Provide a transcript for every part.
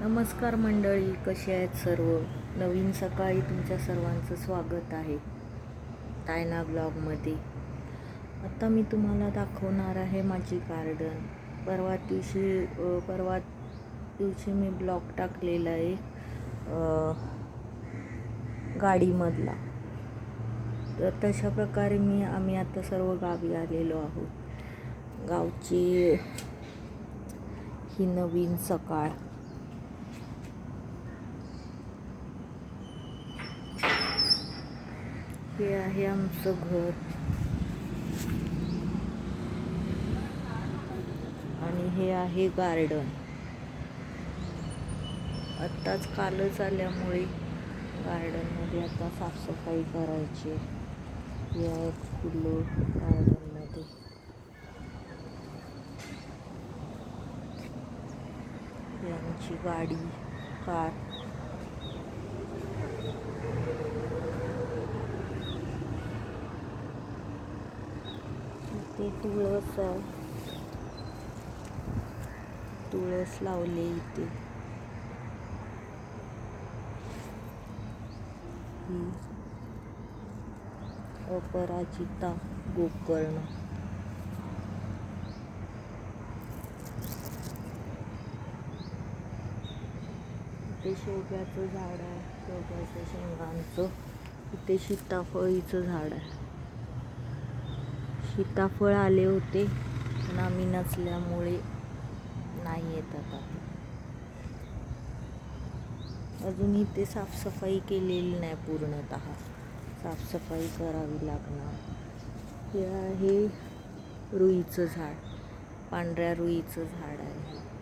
नमस्कार मंडळी कसे आहेत सर्व? नवीन सकाळी तुमच्या सर्वांचं स्वागत आहे तायना ब्लॉगमध्ये. आता मी तुम्हाला दाखवणार आहे माझी गार्डन परवा दिवशी परवा दिवशी मी ब्लॉग टाकलेला आहे गाडीमधला. तर तशा प्रकारे मी आम्ही आता सर्व गावी आलेलो आहोत. गावची ही नवीन सकाळ. हे आहे आमचं घर. आणि हे आहे गार्डन आत्ताच कालच आल्यामुळे गार्डनमध्ये आता साफसफाई करायची. हे आहेत फुलं गार्डनमध्ये यांची गाडी कार. इथे तुळस आहे. तुळस लावले इथे. अपराजिता गोकर्ण. इथे शेवग्याचं झाड आहे. शेवग्याचं शेंगांचं. इथे सीताफळीचं झाड आहे. सीताफळ आले होते पण आम्ही नसल्यामुळे नाही येतात आता. अजूनही ते साफसफाई केलेली नाही पूर्णतः. साफसफाई करावी लागणार. हे आहे रुईचं झाड. पांढऱ्या रुईचं झाड आहे.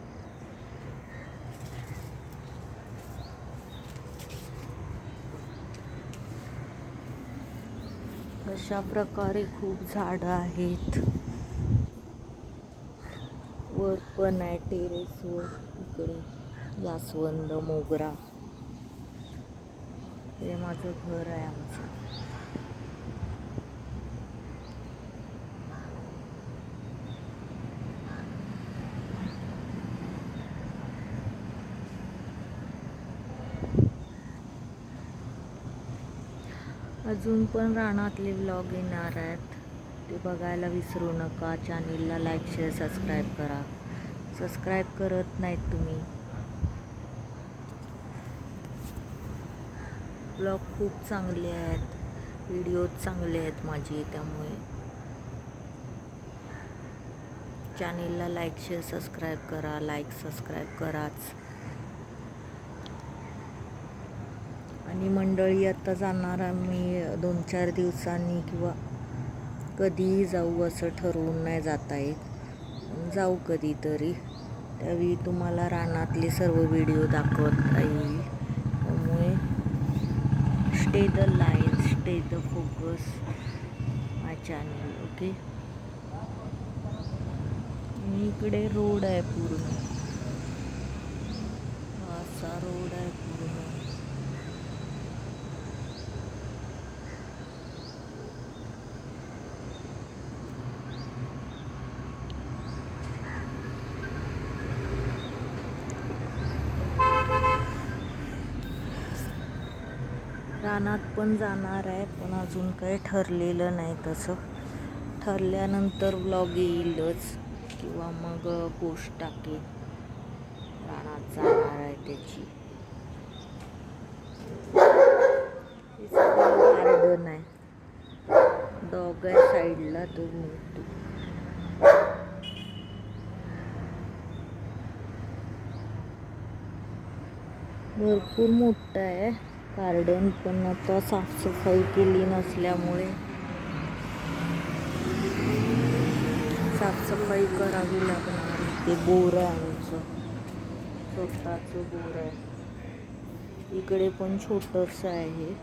अशा प्रकारे खूप झाडं आहेत? वर पण आहे टेरेसवर इकडे जास्वंद मोगरा. हे माझं घर आहे आमचं. अजून पण रानातले व्लॉग येणार आहेत. ते बघायला विसरू नका. चॅनेलला लाईक शेअर सबस्क्राईब करा. सबस्क्राईब करत नाहीत तुम्ही. ब्लॉग खूप चांगले आहेत. व्हिडिओ चांगले आहेत माझे त्यामुळे. चॅनेलला लाईक शेअर सबस्क्राईब करा. लाईक सबस्क्राईब कराच. आणि मंडळी आता जाणार आम्ही दोन चार दिवसांनी किंवा कधीही जाऊ असं ठरवून नाही जाता येत जाऊ कधीतरी. त्यावेळी तुम्हाला रानातले सर्व व्हिडिओ दाखवता येईल त्यामुळे stay the line stay the focus my channel okay इकडे रोड आहे पूर्ण. हा असा रोड आहे पूर्ण रानात पण जाणार आहे पण अजून काही ठरलेलं नाही तसं. ठरल्यानंतर व्लॉग येईलच किंवा मग पोस्ट टाकेल रानात जाणार आहे त्याची. हे गार्डन आहे. डॉग आहे साईडला तो मोठू. भरपूर मोठा आहे. गार्डन पण आता साफसफाई केली नसल्यामुळे. साफसफाई करावी लागणार. ते बोर आहे आमचं. स्वतःचं बोर आहे. इकडे पण छोटंसं आहे.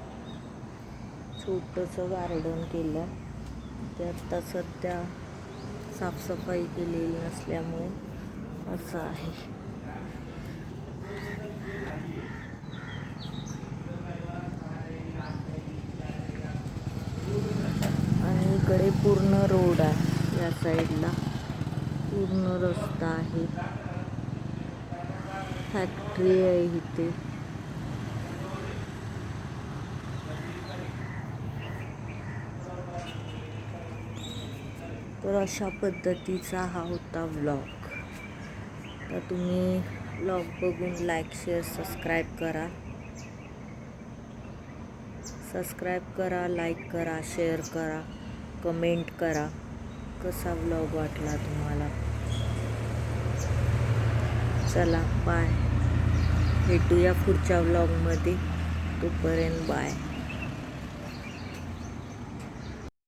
छोटंसं गार्डन केलं. ते आत्ता सध्या साफसफाई केलेली नसल्यामुळे असं आहे आणि इकडे पूर्ण रोड आहे या साईडला. पूर्ण रस्ता आहे. फॅक्टरी आहे इथे. तर अशा पद्धतीचा हा होता व्लॉग तर तुम्ही व्लॉग बघून लाईक शेअर सबस्क्राईब करा. सबस्क्राईब करा लाईक करा शेअर करा. कमेंट करा. कसा व्लॉग वाटला तुम्हाला? चला बाय भेटूया पुढच्या व्लॉगमध्ये तोपर्यंत बाय